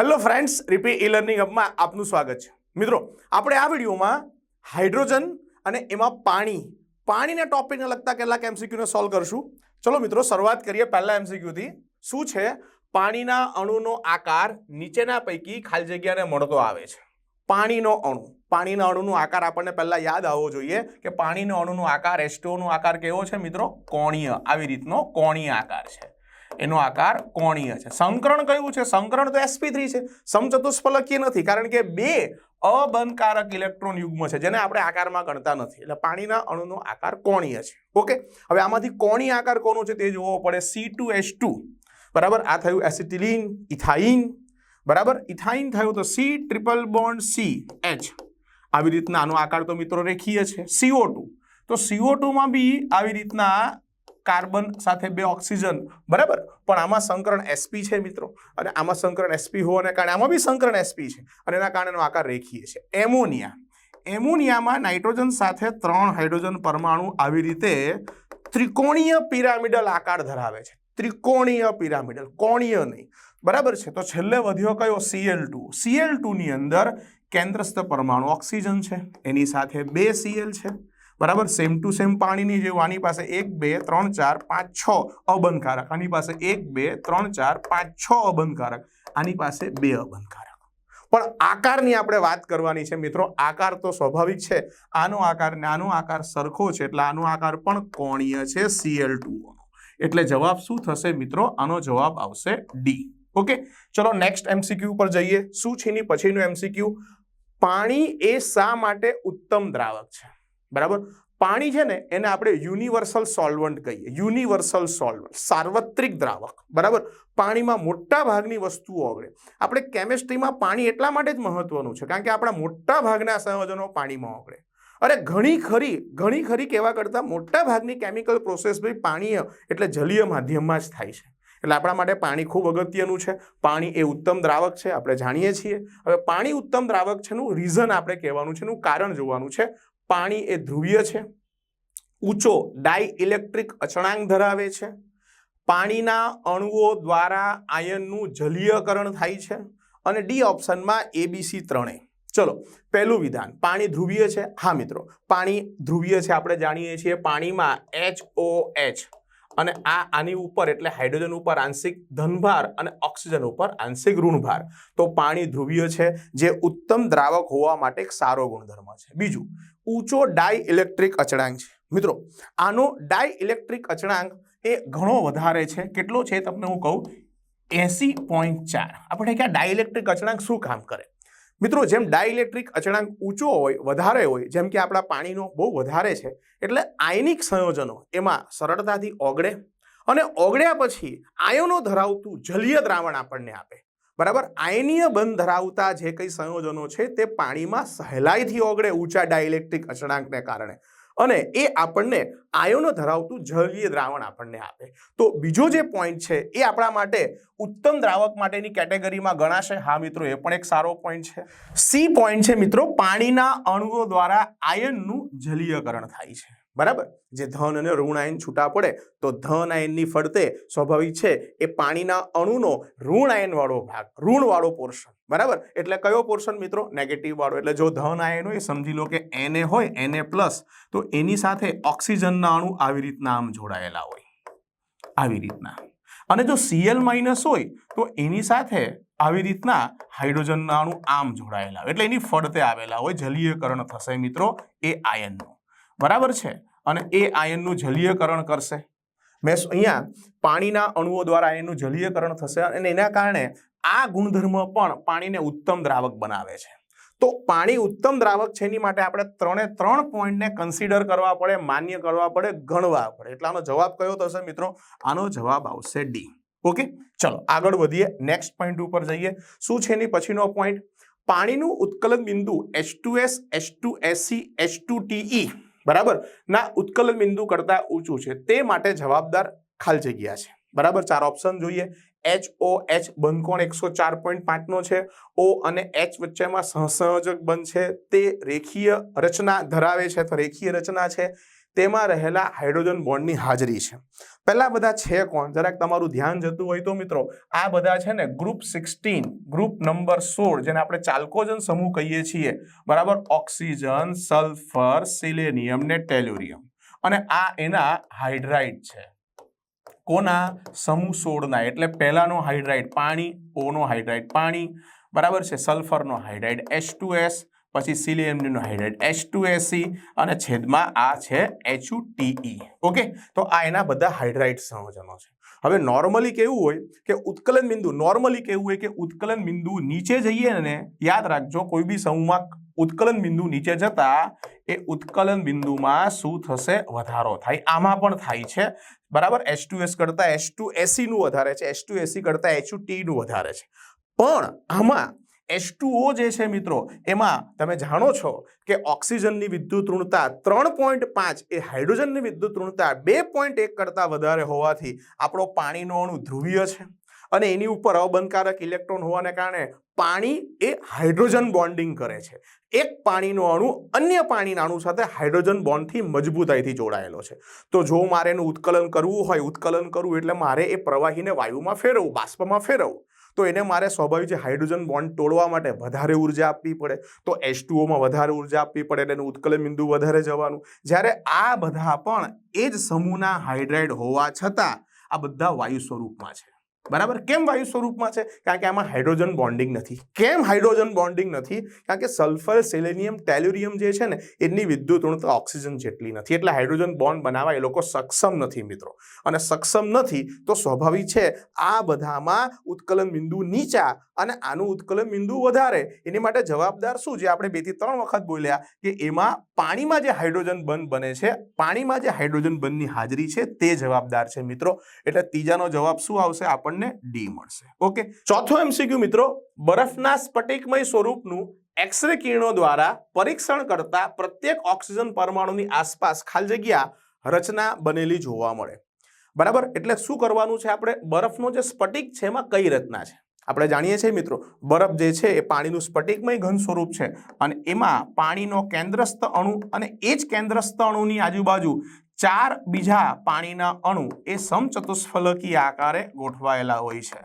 Hello friends રીપી e learning હબમાં આપનું સ્વાગત છે. મિત્રો, આપણે આ વિડીયોમાં હાઇડ્રોજન અને એમાં પાણી, પાણીના ટોપિકને લગતા કેટલાક એમસીક્યુને સોલ્વ કરશું. ચલો મિત્રો, શરૂઆત કરીએ પહેલા એમસીક્યુથી શું છે? પાણીના અણુનો આકાર નીચેના પૈકી ખાલી જગ્યાને મળતો આવે છે. પાણીનો અણુ. પાણીના અણુનો આકાર આપણને પહેલાં યાદ આવવો જોઈએ કે પાણીનો અણુનો આકાર એસ્ટોનો આકાર કેવો છે મિત્રો? કોણીય. આવી રીતનો કોણીય આકાર છે. એનો આકાર કોણીય છે. સંકરણ કયું છે? સંકરણ તો એસપી થ્રી છે. સમચતુષ્ફલકીય નથી, કારણ કે બે અબંધકારક ઇલેક્ટ્રોન યુગ્મ છે, જેને આપણે આકારમાં ગણતા નથી. એટલે પાણીના અણુનો આકાર કોણીય છે. ઓકે? હવે આમાંથી કોણીય આકાર કોનો છે તે જોવો પડે સી ટુ એસ ટુ બરાબર? આ થયું એસિટિલિન, ઇથાઇન. બરાબર? ઇથાઇન થયું તો C triple bond C H આવી રીતના આનો આકાર તો મિત્રો રેખીય છે. સીઓ ટુ તો સીઓ ટુમાં બી આવી રીતના કાર્બન સાથે બે ઓક્સિજન, બરાબર? પણ આમાં સંકરણ એસપી છે મિત્રો. અને આમાં સંકરણ એસપી હોવાને કારણે આમાં બી સંકરણ એસપી છે. અને એના કારણે એનો આકાર રેખીય છે. એમોનિયા. એમોનિયામાં નાઇટ્રોજન સાથે ત્રણ હાઇડ્રોજન પરમાણુ આવી રીતે ત્રિકોણીય પિરામિડલ આકાર ધરાવે છે. ત્રિકોણીય પિરામિડલ, કોણીય નહીં. બરાબર છે? તો છેલ્લે વધ્યો કયો? સીએલ ટુ સીએલ ટુની અંદર કેન્દ્રસ્થ પરમાણુ ઓક્સિજન છે. એની સાથે બે સીએલ છે. બરાબર? સેમ ટુ સેમ પાણીની જેવું આની પાસે એક, બે, ત્રણ, ચાર, પાંચ, છ અબંધકારક. આની પાસે એક, બે, ત્રણ, ચાર, પાંચ, છ અબંધકારક. આની પાસે બે અબંધકારક. પણ આકારની આપણે વાત કરવાની છે મિત્રો. આકાર તો સ્વાભાવિક છે. આનો આકાર ને આનો આકાર સરખો છે. એટલે આનો આકાર પણ કોણીય છે સીએલ ટુ એટલે જવાબ શું થશે મિત્રો? આનો જવાબ આવશે ડી ઓકે? ચલો નેક્સ્ટ એમસીક્યુ પર જઈએ. શું છે એની પછીનું એમસીક્યુ પાણી એ શા માટે ઉત્તમ દ્રાવક છે? બરાબર? પાણી છે ને, એને આપણે યુનિવર્સલ સોલ્વન્ટ કહીએ. યુનિવર્સલ સોલ્વન્ટ, સાર્વત્રિક દ્રાવક. બરાબર? પાણીમાં મોટા ભાગની વસ્તુઓ ઓગળે આપણે કેમિસ્ટ્રીમાં પાણી એટલા માટે જ મહત્વનું છે, કારણ કે આપણા મોટા ભાગના સંયોજનો પાણીમાં ઓગળે અરે ઘણી ખરી ઘણી ખરી કહેવા કરતાં મોટા ભાગની કેમિકલ પ્રોસેસ ભાઈ પાણીય એટલે જલીય માધ્યમમાં જ થાય છે. એટલે આપણા માટે પાણી ખૂબ અગત્યનું છે. પાણી એ ઉત્તમ દ્રાવક છે, આપણે જાણીએ છીએ. હવે પાણી ઉત્તમ દ્રાવક છેનું રીઝન આપણે કહેવાનું છે, એનું કારણ જોવાનું છે. પાણી એ ધ્રુવીય છે. ઊંચો ડાય ઇલેક્ટ્રિક અચળાંક ધરાવે છે. પાણીના અણુઓ દ્વારા આયનનું જલીયકરણ થાય છે અને ડી ઓપ્શનમાં એબીસી ત્રણેય ચલો, પહેલું વિધાન, પાણી ધ્રુવીય છે. હા મિત્રો, પાણી ધ્રુવીય છે, આપણે જાણીએ છીએ. પાણીમાં એચ ઓ એચ. અને આ આની ઉપર એટલે હાઇડ્રોજન ઉપર આંશિક ધનભાર અને ઓક્સિજન ઉપર આંશિક ઋણભાર. તો પાણી ધ્રુવીય છે, જે ઉત્તમ દ્રાવક હોવા માટે એક સારો ગુણધર્મ છે. બીજું, ઊંચો ડાય ઇલેક્ટ્રિક અચળાંક છે. મિત્રો, આનો ડાય ઇલેક્ટ્રિક અચળાંક એ ઘણો વધારે છે. કેટલો છે તમને હું કહું? એસી પોઈન્ટ ચાર. આપણે ક્યાં ડાયલેક્ટ્રિક અચળાંક શું કામ કરે? મિત્રો, જેમ ડાયઇલેક્ટ્રિક અચળાંક ઊંચો હોય, વધારે હોય, જેમ કે આપણા પાણીનો બહુ વધારે છે, એટલે આયનિક સંયોજનો એમાં સરળતાથી ઓગળે અને ઓગળ્યા પછી આયનો ધરાવતું જલીય દ્રાવણ આપણને આપે. બરાબર? આયનીય બંધ ધરાવતા જે કંઈ સંયોજનો છે, તે પાણીમાં સહેલાઈથી ઓગળે ઊંચા ડાયઇલેક્ટ્રિક અચળાંકને કારણે. અને એ આપણને આયોનો ધરાવતું જલીય દ્રાવણ આપણને આપે. તો બીજો જે પોઈન્ટ છે, એ આપણા માટે ઉત્તમ દ્રાવક માટેની કેટેગરીમાં ગણાશે. હા મિત્રો, એ પણ એક સારો પોઈન્ટ છે. સી પોઈન્ટ છે મિત્રો, પાણીના અણુઓ દ્વારા આયનનું જલીયકરણ થાય છે. બરાબર? જે ધન અને ઋણ આયન છૂટા પડે, તો ધન આયનની ફરતે સ્વાભાવિક છે, એ પાણીના અણુનો ઋણ આયનવાળો ભાગ, ઋણવાળો પોર્શન બરાબર? એટલે કયો પોર્શન મિત્રો? નેગેટિવ વાળો. એટલે જો ધન આયન હોય, સમજી લો કે એને હોય એને પ્લસ તો એની સાથે ઓક્સિજનના અણુ આવી રીતના આમ જોડાયેલા હોય. આવી રીતના. અને જો સીએલ માઇનસ હોય, તો એની સાથે આવી રીતના હાઇડ્રોજનના અણુ આમ જોડાયેલા હોય. એટલે એની ફરતે આવેલા હોય, જલીયકરણ થશે મિત્રો, એ આયનનું. બરાબર છે? અને એ આયનનું જલીયકરણ કરશે. મેં અહીંયા પાણીના અણુઓ દ્વારા આયનનું જલીયકરણ થશે અને એના કારણે આ ગુણધર્મ પણ પાણીને ઉત્તમ દ્રાવક બનાવે છે. તો પાણી ઉત્તમ દ્રાવક છે એની માટે આપણે ત્રણે ત્રણ પોઈન્ટને કન્સિડર કરવા પડે, માન્ય કરવા પડે, ગણવા પડે. એટલે આનો જવાબ કયો થશે મિત્રો? આનો જવાબ આવશે ડી ઓકે ચલો, આગળ વધીએ. નેક્સ્ટ પોઈન્ટ ઉપર જઈએ. શું છે એની પછીનો પોઈન્ટ પાણીનું ઉત્કલન બિંદુ H two S H two SC H two TE બરાબર? ના, ઉત્કલન બિંદુ કરતાં ઊંચું છે. તે માટે જવાબદાર ખાલ જગ્યા છે. બરાબર? ચાર ઓપ્શન જોઈએ. એચ ઓ એચ બંધકોણ એકસો ચાર પોઈન્ટ પાંચનો છે. ઓ અને એચ વચ્ચેમાં સહસંયોજક બંધ છે. તે રેખીય રચના ધરાવે છે તો રેખીય રચના છે. તેમાં રહેલા હાઇડ્રોજન બોન્ડની હાજરી છે. પહેલા બધા છે કોણ? જરાક તમારું ધ્યાન જતું હોય તો મિત્રો, આ બધા છે ને ગ્રુપ સિક્સટીન ગ્રુપ નંબર સોળ, જેને આપણે ચાલ્કોજન સમૂહ કહીએ છીએ. બરાબર? ઓક્સિજન સલ્ફર સિલેનિયમ ને ટેલ્યુરિયમ અને આ એના હાઇડ્રાઇડ છે. કોના? સમૂહ સોળના. એટલે પહેલાનો હાઇડ્રાઇડ પાણી, ઓનો હાઇડ્રાઇડ પાણી. બરાબર છે? સલ્ફરનો હાઇડ્રાઇડ એચ ટુ એસ પછી સિલિયમનો હાઇડ્રેટ એચ ટુ એસી અને છેદમાં આ છે એચયુટીઈ ઓકે? તો આ એના બધા હાઇડ્રાઇડ સંયોજનો છે. હવે નોર્મલી કેવું હોય કે ઉત્કલન બિંદુ, નોર્મલી કેવું હોય કે ઉત્કલન બિંદુ નીચે જઈએ ને યાદ રાખજો કોઈ બી સમૂહમાં ઉત્કલન બિંદુ નીચે જતા એ ઉત્કલન બિંદુમાં શું થશે? વધારો થાય. આમાં પણ થાય છે. બરાબર? એચ ટુ એસ કરતાં એચ ટુ એસીનું વધારે છે. એચ ટુ એસી કરતાં એચ ટીનું વધારે છે. પણ આમાં H2O જે છે મિત્રો, એમાં તમે જાણો છો કે ઓક્સિજનની વિદ્યુત ઋણતા ત્રણ પોઈન્ટ પાંચ એ હાઇડ્રોજનની વિદ્યુત ઋણતા બે પોઈન્ટ એક કરતાં વધારે હોવાથી આપણો પાણીનો અણુ ધ્રુવીય છે. અને એની ઉપર અબંધકારક ઇલેક્ટ્રોન હોવાને કારણે પાણી એ હાઇડ્રોજન બોન્ડિંગ કરે છે. એક પાણીનો અણુ અન્ય પાણીના અણુ સાથે હાઇડ્રોજન બોન્ડથી મજબૂતાઈથી જોડાયેલો છે. તો જો મારે એનું ઉત્કલન કરવું હોય, ઉત્કલન કરવું એટલે મારે એ પ્રવાહીને વાયુમાં ફેરવવું, બાષ્પમાં ફેરવવું. તો એને મારે સ્વાભાવિક છે હાઇડ્રોજન બોન્ડ તોડવા માટે વધારે ઊર્જા આપવી પડે. તો એચ ટુઓમાં વધારે ઊર્જા આપવી પડે એટલે એનું ઉત્કલન બિંદુ વધારે જવાનું. જ્યારે આ બધા પણ એ જ સમૂહના હાઇડ્રાઇડ હોવા છતાં આ બધા વાયુ સ્વરૂપમાં છે. બરાબર? કેમ વાયુ સ્વરૂપમાં છે? કારણ કે આમાં હાઇડ્રોજન બોન્ડિંગ નથી. કેમ હાઇડ્રોજન બોન્ડિંગ નથી? કારણ કે સલ્ફર, સેલેનિયમ, ટેલ્યુરિયમ જે છે ને, એની વિદ્યુત ઋણતા ઓક્સિજન જેટલી નથી. એટલે હાઇડ્રોજન બોન્ડ બનાવવા એ લોકો સક્ષમ નથી મિત્રો. અને સક્ષમ નથી તો સ્વાભાવિક છે આ બધામાં ઉત્કલન બિંદુ નીચા અને આનું ઉત્કલન બિંદુ વધારે. એની માટે જવાબદાર શું? જે આપણે બેથી ત્રણ વખત બોલ્યા કે એમાં પાણીમાં જે હાઇડ્રોજન બંધ બને છે, પાણીમાં જે હાઇડ્રોજન બંધની હાજરી છે તે જવાબદાર છે મિત્રો. એટલે ત્રીજાનો જવાબ શું આવશે? આપણને ડી મળશે. ઓકે ચોથો એમસીક્યુ મિત્રો, બરફના સ્ફટિકમય સ્વરૂપનું એક્સરે કિરણો દ્વારા પરીક્ષણ કરતા પ્રત્યેક ઓક્સિજન પરમાણુની આસપાસ ખાલી જગ્યા રચના બનેલી જોવા મળે. બરાબર? એટલે શું કરવાનું છે આપણે? બરફનો જે સ્ફટિક છે એમાં કઈ રચના છે? આપણે જાણીએ છીએ મિત્રો, બરફ જે છે એ પાણીનું સ્ફટિકમય ઘન સ્વરૂપ છે અને એમાં પાણીનો કેન્દ્રસ્થ અણુ અને એ જ કેન્દ્રસ્થ અણુની આજુબાજુ ચાર બીજા પાણીના અણુ એ સમચતુષ્ફલકી આકારે ગોઠવાયેલા હોય છે.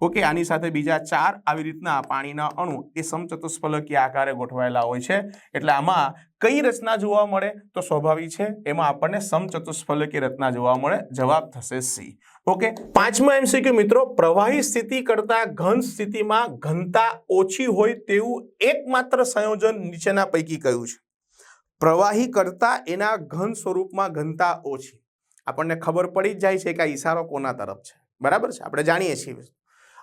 ઓકે, આની સાથે બીજા ચાર આવી રીતના પાણીના અણુ એ સમચતુષ્ફલકી આકારે ગોઠવાયેલા હોય છે. એટલે આમાં કઈ રચના જોવા મળે તો સ્વાભાવિક છે, એમાં આપણને સમચતુષ્ફલકી રચના જોવા મળે, જવાબ થશે સી. ઓકે, પાંચમા એમસીક્યુ મિત્રો, પ્રવાહી સ્થિતિ કરતા ઘન સ્થિતિમાં ઘનતા ઓછી હોય તેવું એકમાત્ર સંયોજન નીચેના પૈકી કયું છે? પ્રવાહી કરતાં એના ઘન સ્વરૂપમાં ઘનતા ઓછી. આપણને ખબર પડી જ જાય છે કે આ ઈશારો કોના તરફ છે. બરાબર છે? આપણે જાણીએ છીએ.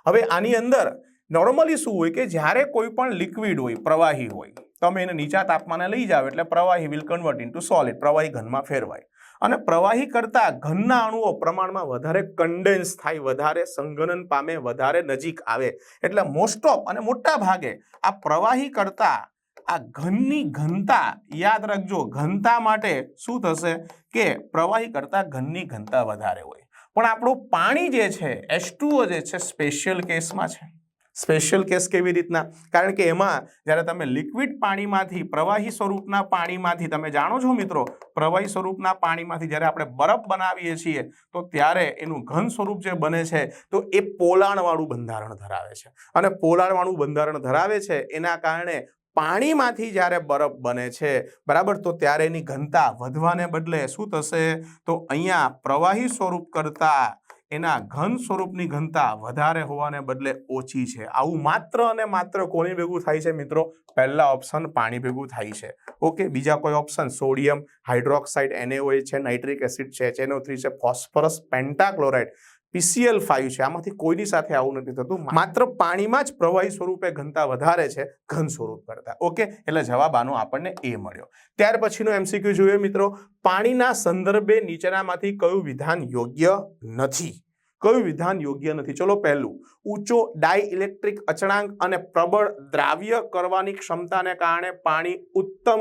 હવે આની અંદર નોર્મલી શું હોય કે જ્યારે કોઈ પણ લિક્વિડ હોય, પ્રવાહી હોય, તમે એને નીચા તાપમાને લઈ જાઓ એટલે પ્રવાહી વિલ કન્વર્ટ ઇન્ટુ સોલિડ પ્રવાહી ઘનમાં ફેરવાય. અને પ્રવાહી કરતાં ઘનના અણુઓ પ્રમાણમાં વધારે કન્ડેન્સ થાય, વધારે સંઘનન પામે, વધારે નજીક આવે. એટલે મોસ્ટ ઓફ અને મોટા ભાગે આ પ્રવાહી કરતા આ ઘનની ઘનતા યાદ રાખજો. ઘનતા માટે શું થશે કે પ્રવાહી કરતાં ઘનની ઘનતા વધારે હોય. પણ આપણું પાણી જે છે H2O જે છે સ્પેશિયલ કેસમાં છે. સ્પેશિયલ કેસ કેવી રીતના? કારણ કે એમાં જ્યારે તમે લિક્વિડ પાણીમાંથી, પ્રવાહી સ્વરૂપના પાણીમાંથી, તમે જાણો છો મિત્રો, પ્રવાહી સ્વરૂપના પાણીમાંથી જ્યારે આપણે બરફ બનાવીએ છીએ, તો ત્યારે એનું ઘન સ્વરૂપ જે બને છે, તો એ પોલાણવાળું બંધારણ ધરાવે છે. અને પોલાણવાળું બંધારણ ધરાવે છે, એના કારણે પાણીમાંથી જ્યારે બરફ બને છે, બરાબર? તો ત્યારે એની ઘનતા વધવાને બદલે શું થશે? તો અહીંયા પ્રવાહી સ્વરૂપ કરતા એના ઘન સ્વરૂપની ઘનતા વધારે હોવાને બદલે ઓછી છે. આવું માત્ર અને માત્ર કોની ભેગું થાય છે મિત્રો? પહેલા ઓપ્શન પાણી ભેગું થાય છે. ઓકે, બીજા કોઈ ઓપ્શન સોડિયમ હાઇડ્રોક્સાઇડ NaOH છે, નાઇટ્રિક એસિડ છે HNO3 છે, ફોસ્ફરસ, પેન્ટાક્લોરાઇડ. પીસીએલ ફાઈવ છે. આમાંથી કોઈની સાથે આવું નથી થતું. માત્ર પાણીમાં જ પ્રવાહી સ્વરૂપે ઘનતા વધારે છે, ઘન સ્વરૂપ કરતા. ઓકે? એટલે જવાબ આનો આપણને એ મળ્યો. ત્યાર પછીનો એમસીક્યુ જોઈએ મિત્રો. પાણીના સંદર્ભે નીચેનામાંથી કયું વિધાન યોગ્ય નથી? કયું વિધાન યોગ્ય નથી? ચલો પહેલું. ઊંચો ડાયઇલેક્ટ્રિક અચળાંક અને પ્રબળ દ્રાવ્ય કરવાની ક્ષમતાને કારણે પાણી ઉત્તમ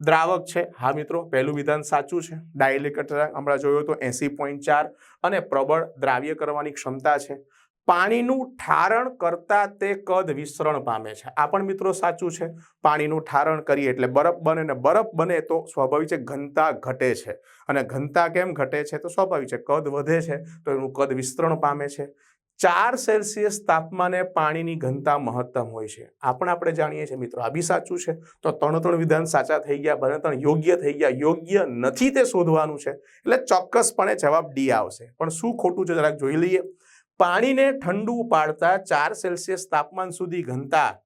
દ્રાવક છે. હા મિત્રો, પહેલું વિધાન સાચું છે. ડાઇલેક્ટ્રિક હમણાં જોયું તો એસી પોઈન્ટ ચાર અને પ્રબળ દ્રાવ્ય કરવાની ક્ષમતા છે. પાણીનું ઠારણ કરતા તે કદ વિસ્તરણ પામે છે. આ પણ મિત્રો સાચું છે. પાણીનું ઠારણ કરીએ એટલે બરફ બને ને બરફ બને તો સ્વાભાવિક છે ઘનતા ઘટે છે. અને ઘનતા કેમ ઘટે છે? તો સ્વાભાવિક છે, કદ વધે છે, તો એનું કદ વિસ્તરણ પામે છે. ચાર સેલ્સિયસ તાપમાને પાણીની ઘનતા મહત્તમ હોય છે. આ પણ આપણે જાણીએ છીએ, મિત્રો, આ બી સાચું છે. તો ત્રણ ત્રણ વિધાન સાચા થઈ ગયા બને ત્રણ યોગ્ય થઈ ગયા, યોગ્ય નથી તે શોધવાનું છે. એટલે ચોક્કસપણે જવાબ ડી આવશે. પણ શું ખોટું છે જરાક જોઈ લઈએ. પાણીને ઠંડુ પાડતા ચાર સેલ્સિયસ તાપમાન સુધી ઘનતા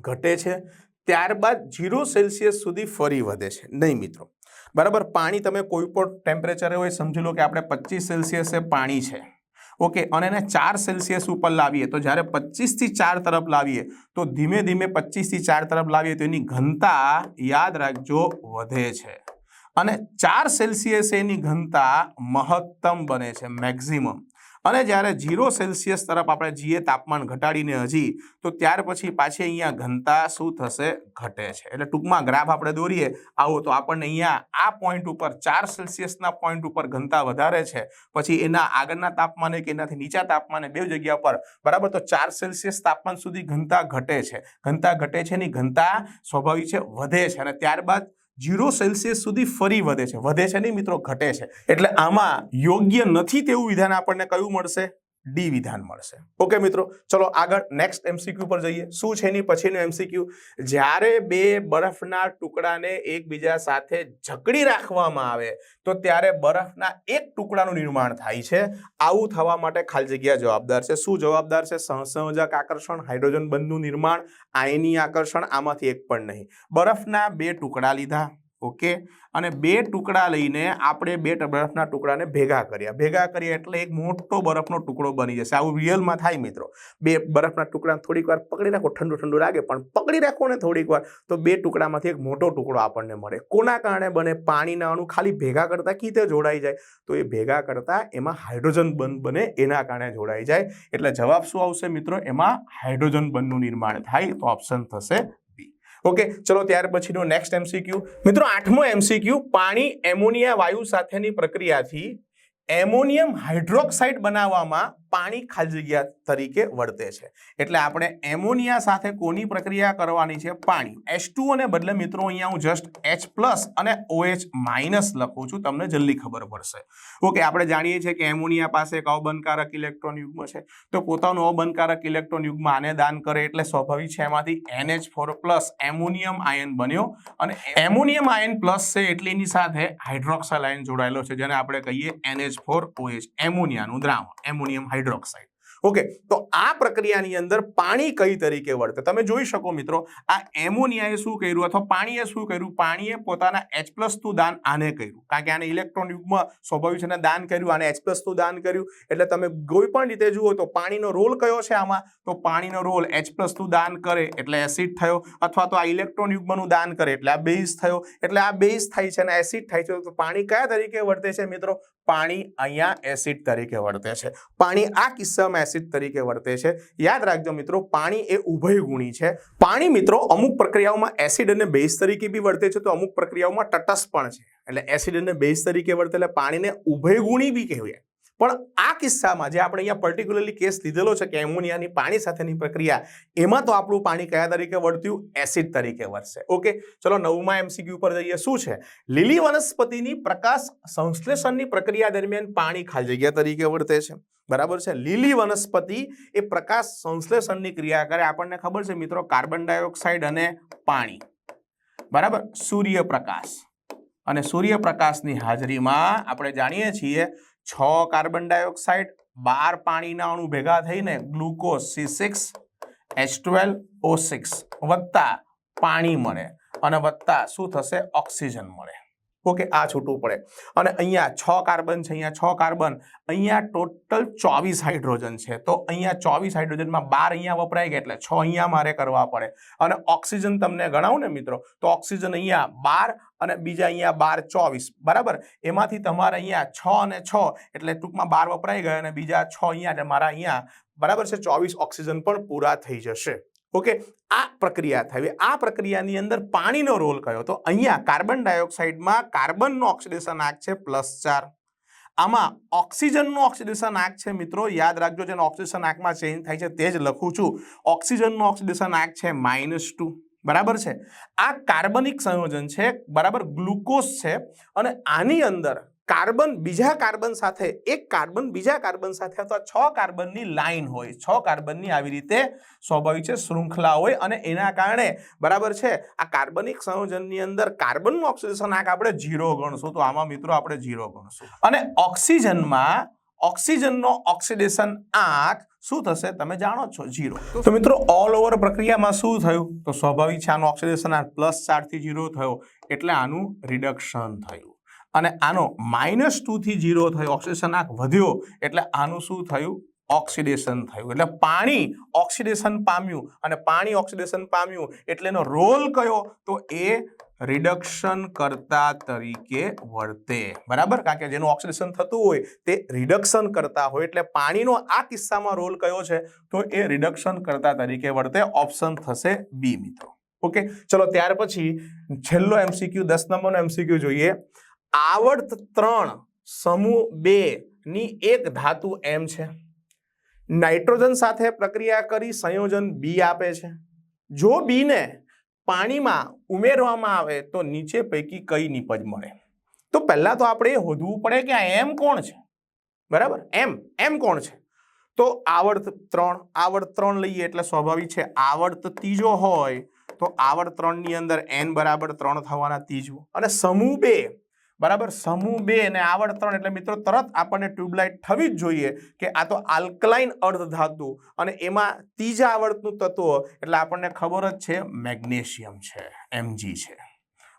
ઘટે છે. ત્યારબાદ જીરો સેલ્સિયસ સુધી ફરી વધે છે. નહીં, મિત્રો. બરાબર, પાણી તમે કોઈ પણ ટેમ્પરેચરે હોય, સમજી લો કે આપણે પચીસ સેલ્સિયસે પાણી છે. ઓકે, અને એને ચાર સેલ્સિયસ ઉપર લાવીએ. તો જ્યારે પચીસથી ચાર તરફ લાવીએ, તો ધીમે ધીમે પચીસથી ચાર તરફ લાવીએ તો એની ઘનતા, યાદ રાખજો, વધે છે. અને ચાર સેલ્સિયસ એની ઘનતા મહત્તમ બને છે મેક્ઝિમમ અને જ્યારે જીરો સેલ્સિયસ તરફ આપણે જઈએ તાપમાન ઘટાડીને હજી, તો ત્યાર પછી પાછી અહીંયા ઘનતા શું થશે? ઘટે છે. એટલે ટૂંકમાં ગ્રાફ આપણે દોરીએ. આવો તો આપણને અહીંયા આ પોઈન્ટ ઉપર ચાર સેલ્સિયસના પોઈન્ટ ઉપર ઘનતા વધારે છે. પછી એના આગળના તાપમાને કે એનાથી નીચા તાપમાને બે જગ્યા પર, બરાબર? તો ચાર સેલ્સિયસ તાપમાન સુધી ઘનતા ઘટે છે. ઘનતા ઘટે છે એની ઘનતા સ્વાભાવિક છે, વધે છે. અને ત્યારબાદ જીરો સેલ્સિયસ સુધી ફરી વધે છે. વધે છે નહીં મિત્રો, ઘટે છે. એટલે આમાં યોગ્ય નથી તેવું વિધાન આપણને કયું મળશે? ડી વિધાન મળશે. ઓકે મિત્રો. ચલો આગળ નેક્સ્ટ એમસીક્યુ પર જઈએ. શું છે એની પછીનું એમસીક્યુ જ્યારે બે બરફના ટુકડાને એકબીજા સાથે જકડી રાખવામાં આવે, તો ત્યારે બરફના એક ટુકડાનું નિર્માણ થાય છે. આવું થવા માટે ખાલી જગ્યા જવાબદાર છે. શું જવાબદાર છે? સહસંયોજક આકર્ષણ, હાઇડ્રોજન બંધનું નિર્માણ, આયની આકર્ષણ, આમાંથી એક પણ નહીં. બરફના બે ટુકડા લીધા. ઓકે? અને બે ટુકડા લઈને આપણે બે બરફના ટુકડાને ભેગા કર્યા. ભેગા કર્યા એટલે એક મોટો બરફનો ટુકડો બની જશે. આવું રિયલમાં થાય મિત્રો. બે બરફના ટુકડા થોડીક વાર પકડી રાખો. ઠંડુ ઠંડુ લાગે, પણ પકડી રાખો ને થોડીક વાર, તો બે ટુકડામાંથી એક મોટો ટુકડો આપણને મળે. કોના કારણે બને? પાણીના અણુ ખાલી ભેગા કરતાં કીતે જોડાઈ જાય. તો એ ભેગા કરતાં એમાં હાઇડ્રોજન બંધ બને, એના કારણે જોડાઈ જાય. એટલે જવાબ શું આવશે મિત્રો? એમાં હાઇડ્રોજન બંધનું નિર્માણ થાય, તો ઓપ્શન થશે ઓકે ચલો ત્યાર પછીનો નેક્સ્ટ એમસીક્યુ મિત્રો, આઠમો એમસીક્યુ પાણી એમોનિયા વાયુ સાથેની પ્રક્રિયાથી એમોનિયમ હાઇડ્રોક્સાઇડ બનાવવામાં પાણી ખાલી જગ્યા તરીકે વર્તે છે. એટલે આપણે એમોનિયા સાથે કોની પ્રક્રિયા કરવાની છે? પાણી. એચ અને બદલે મિત્રો અહીંયા હું જસ્ટ એચ પ્લસ અને ઓએચ માઇનસ લખું છું, તમને જલ્દી ખબર પડશે. ઓકે આપણે જાણીએ છીએ કે એમોનિયા પાસે એક અબનકારક ઇલેક્ટ્રોન યુગ્મ છે. તો પોતાનું અબંધકારક ઇલેક્ટ્રોન યુગ્મ આને દાન કરે એટલે સ્વાભાવિક છે એમાંથી NH four plus ammonium ion બન્યો અને એમોનિયમ આયન પ્લસ છે એટલે એની સાથે હાઇડ્રોક્સાઇલ આયન જોડાયેલો છે, જેને આપણે કહીએ એનએચ ફોર ઓએચ એમોનિયાનું દ્રાવણ, એમોનિયમ હાઇડ્રોક્સાઇડ ઓકે, તો આ પ્રક્રિયાની અંદર પાણી કઈ તરીકે વર્તે તમે જોઈ શકો મિત્રો, આ એમોનિયાએ શું કર્યું અથવા પાણીએ શું કર્યું? પાણીએ પોતાના એચ પ્લસનું દાન આને કર્યું. કારણ કે આને ઇલેક્ટ્રોન યુગમાં સ્વાભાવિક છે દાન કર્યું, આને એચ પ્લસનું દાન કર્યું. એટલે તમે કોઈ પણ રીતે જુઓ તો પાણીનો રોલ કયો છે આમાં? તો પાણીનો રોલ એચ પ્લસનું દાન કરે એટલે એસિડ થયો, અથવા તો આ ઇલેક્ટ્રોન યુગ્મનું દાન કરે એટલે આ બેઝ થયો. એટલે આ બેઝ થાય છે અને એસિડ થાય છે, તો પાણી કયા તરીકે વર્તે છે મિત્રો? પાણી અહીંયા એસિડ તરીકે વર્તે છે. પાણી આ કિસ્સામાં એસિડ તરીકે વર્તે છે. યાદ રાખજો મિત્રો, પાણી એ ઉભય ગુણી છે. પાણી મિત્રો અમુક પ્રક્રિયાઓમાં એસિડ અને બેઝ તરીકે બી વર્તે છે, તો અમુક પ્રક્રિયાઓમાં તટસ્થ પણ છે. એટલે એસિડ અને બેઝ તરીકે વર્તે એટલે પાણીને ઉભયગુણી બી કહેવાય. પણ આ કિસ્સામાં જે આપણે અહીંયા પર્ટિક્યુલરલી કેસ લીધેલો છે કે એમોનિયાની પાણી સાથેની પ્રક્રિયા, એમાં તો આપણું પાણી કયા તરીકે વર્ત્યું એસિડ તરીકે વર્તશે ઓકે ચલો નવમાં એમસીક્યુ પર જઈએ. શું છે? લીલી વનસ્પતિની પ્રકાશ સંશ્લેષણની પ્રક્રિયા દરમિયાન પાણી ખાલી જગ્યા તરીકે વર્તે છે. બરાબર છે? લીલી વનસ્પતિ એ પ્રકાશ સંશ્લેષણની ક્રિયા કરે. આપણને ખબર છે મિત્રો, કાર્બન ડાયોક્સાઇડ અને પાણી. બરાબર? સૂર્યપ્રકાશ. અને સૂર્યપ્રકાશની હાજરીમાં આપણે જાણીએ છીએ છ કાર્બન ડાયોક્સાઇડ, બાર પાણીના અણુ ભેગા થઈને glucose C six, H twelve, O six વત્તા પાણી મળે અને વત્તા શું થશે? ઓક્સિજન મળે. ઓકે, આ છૂટું પડે. અને અહીંયા છ કાર્બન છે, અહીંયા છ કાર્બન. અહીંયા ટોટલ ચોવીસ હાઇડ્રોજન છે. તો અહીંયા ચોવીસ હાઇડ્રોજનમાં બાર અહીંયા વપરાય ગયા એટલે છ અહીંયા મારે કરવા પડે. અને ઓક્સિજન તમને ગણાવું ને મિત્રો, તો ઓક્સિજન અહીંયા બાર અને બીજા અહીંયા બાર ચોવીસ, બરાબર? એમાંથી તમારે અહીંયા છ અને છ, એટલે ટૂંકમાં બાર વપરાઈ ગયા અને બીજા છ અહીંયા અને મારા અહીંયા, બરાબર છે? ચોવીસ ઓક્સિજન પણ પૂરા થઈ જશે. ઓકે? આ પ્રક્રિયા થઈ આ પ્રક્રિયાની અંદર પાણીનો રોલ કયો? તો અહીંયા કાર્બન ડાયોક્સાઇડમાં કાર્બનનો ઓક્સિડેશન આંક છે પ્લસ ચાર. આમાં ઓક્સિજનનું ઓક્સિડેશન આંક છે મિત્રો, યાદ રાખજો, જેનો ઓક્સિડેશન આંકમાં ચેન્જ થાય છે તે જ લખું છું. ઓક્સિજનનું ઓક્સિડેશન આંક છે માઇનસ ટુ. બરાબર છે? આ કાર્બનિક સંયોજન છે, બરાબર? ગ્લુકોઝ છે અને આની અંદર કાર્બન બીજા કાર્બન સાથે, એક કાર્બન બીજા કાર્બન સાથે અથવા છ કાર્બનની લાઇન હોય, છ કાર્બનની આવી રીતે સ્વાભાવિક છે, શૃંખલા હોય અને એના કારણે, બરાબર છે? આ કાર્બનિક સંયોજનની અંદર કાર્બનનું ઓક્સિડેશન આંક આપણે ઝીરો ગણશું, તો આમાં મિત્રો આપણે ઝીરો ગણશું. અને ઓક્સિજનમાં ઓક્સિજનનો ઓક્સિડેશન આંક શું થશે તમે જાણો છો જીરો તો મિત્રો ઓલ ઓવર પ્રક્રિયામાં શું થયું? તો સ્વાભાવિક છે, આનો ઓક્સિડેશન આંક પ્લસ ચારથી જીરો થયો, એટલે આનું રિડક્શન થયું. અને આનો માઇનસ ટુથી જીરો થયો, ઓક્સિડેશન આંક વધ્યો, એટલે આનું શું થયું? ઓક્સિડેશન થયું. એટલે પાણી ઓક્સિડેશન પામ્યું, અને પાણી ઓક્સિડેશન પામ્યું, એટલે એનો રોલ કયો? તો એ રિડક્શન કરતા તરીકે વર્તે બરાબર? કારણ કે જેનું ઓક્સિડેશન થતું હોય તે રિડક્શન કરતા હોય. એટલે પાણીનો આ કિસ્સામાં રોલ કયો છે? તો એ રિડક્શન કરતા તરીકે વર્તે ઓપ્શન થશે બી મિત્રો. ઓકે ચલો, ત્યાર પછી છેલ્લો એમસીક્યુ દસ નંબરનો એમસીક્યુ જોઈએ. આવર્ત ત્રણ સમૂહ બે ની એક ધાતુ એમ છે. નાઇટ્રોજન સાથે પ્રક્રિયા કરી, સંયોજન બી આપે છે. જો બીને પાણીમાં ઉમેરવામાં આવે તો નીચે પૈકી કઈ નિપજ મળે? તો પહેલાં તો આપણે એ શોધવું પડે કે આ એમ કોણ છે? બરાબર? એમ એમ કોણ છે? તો આવર્ત ત્રણ આવર્ત ત્રણ લઈએ એટલે સ્વાભાવિક છે આવર્ત ત્રીજો હોય તો આવર્ત ત્રણની અંદર એન બરાબર ત્રણ થવાના ત્રીજું. અને સમૂહ બે બરાબર? સમૂહ બે અને આવડ ત્રણ એટલે મિત્રો તરત આપણને ટ્યુબલાઇટ થવી જ જોઈએ કે આ તો આલ્કલાઇન અર્ધ ધાતુ અને એમાં ત્રીજા આવડતનું તત્વ એટલે આપણને ખબર જ છે મેગ્નેશિયમ છે એમજી છે.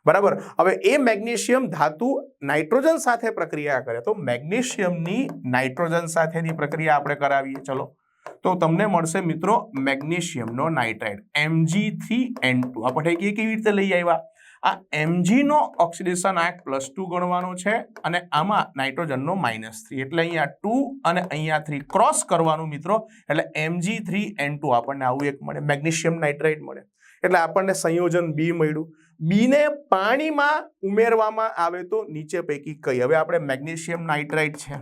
બરાબર? હવે એ મેગ્નેશિયમ ધાતુ નાઇટ્રોજન સાથે પ્રક્રિયા કરે. તો મેગ્નેશિયમની નાઇટ્રોજન સાથેની પ્રક્રિયા આપણે કરાવીએ. ચલો. તો તમને મળશે મિત્રો મેગ્નેશિયમનો nitride MG three N two. આપણે કેવી રીતે લઈ આવ્યા? આ એમજીનો ઓક્સિડેશન આંક પ્લસ ટુ ગણવાનો છે અને આમાં નાઇટ્રોજનનો માઇનસ થ્રી એટલે અહીંયા ટુ અને અહીંયા થ્રી ક્રોસ કરવાનું મિત્રો. એટલે એમજી થ્રી એન ટુ આપણને આવું એક મળે. મેગ્નેશિયમ નાઇટ્રાઇડ મળે. એટલે આપણને સંયોજન બી મળ્યું. બીને પાણીમાં ઉમેરવામાં આવે તો નીચે પૈકી કઈ? હવે આપણે મેગ્નેશિયમ નાઇટ્રાઇડ છે.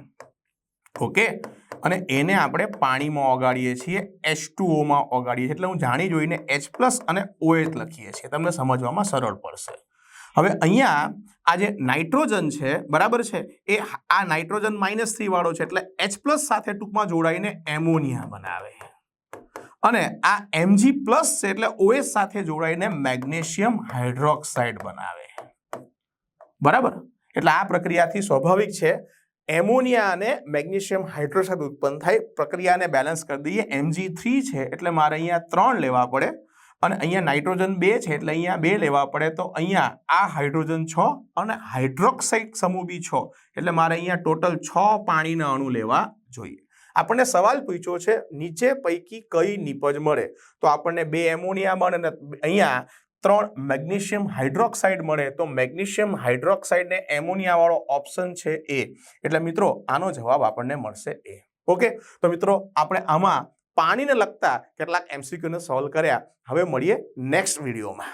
ઓકે અને એને આપણે પાણીમાં ઓગાળીએ છીએ એચ ટુઓમાં ઓગાળીએ છીએ. એટલે હું જાણી જોઈને એચ પ્લસ અને ઓએચ લખીએ છીએ. તમને સમજવામાં સરળ પડશે. હવે અહીંયા આ જે નાઇટ્રોજન છે, બરાબર છે? એ આ નાઇટ્રોજન માઇનસ થ્રી વાળો છે, એટલે એચ પ્લસ સાથે ટૂંકમાં જોડાઈને એમોનિયા બનાવે અને આ એમજી પ્લસ છે, એટલે ઓએચ સાથે જોડાઈને મેગ્નેશિયમ હાઇડ્રોક્સાઇડ બનાવે બરાબર? એટલે આ પ્રક્રિયાથી સ્વાભાવિક છે એમોનિયા અને મેગ્નેશિયમ હાઇડ્રોસાઇડ ઉત્પન્ન થાય. પ્રક્રિયાને બેલેન્સ કરી દઈએ. એમજી થ્રી છે એટલે મારે અહીંયા ત્રણ લેવા પડે અને અહીંયા નાઇટ્રોજન બે છે એટલે અહીંયા બે લેવા પડે. તો અહીંયા આ હાઇડ્રોજન છ અને હાઇડ્રોક્સાઇડ સમૂહ બી છ. એટલે મારે અહીંયા ટોટલ છ પાણીના અણુ લેવા જોઈએ. આપણને સવાલ પૂછ્યો છે, નીચે પૈકી કઈ નિપજ મળે? તો આપણને બે એમોનિયા મળે અને અહીંયા ત્રણ મેગ્નેશિયમ હાઇડ્રોક્સાઇડ મળે તો મેગ્નેશિયમ હાઇડ્રોક્સાઇડને એમોનિયાવાળો ઓપ્શન છે એ. એટલે મિત્રો, આનો જવાબ આપણને મળશે એ. ઓકે? તો મિત્રો, આપણે આમાં પાણીને લગતા કેટલાક એમસીક્યુને સોલ્વ કર્યા. હવે મળીએ નેક્સ્ટ વિડીયોમાં.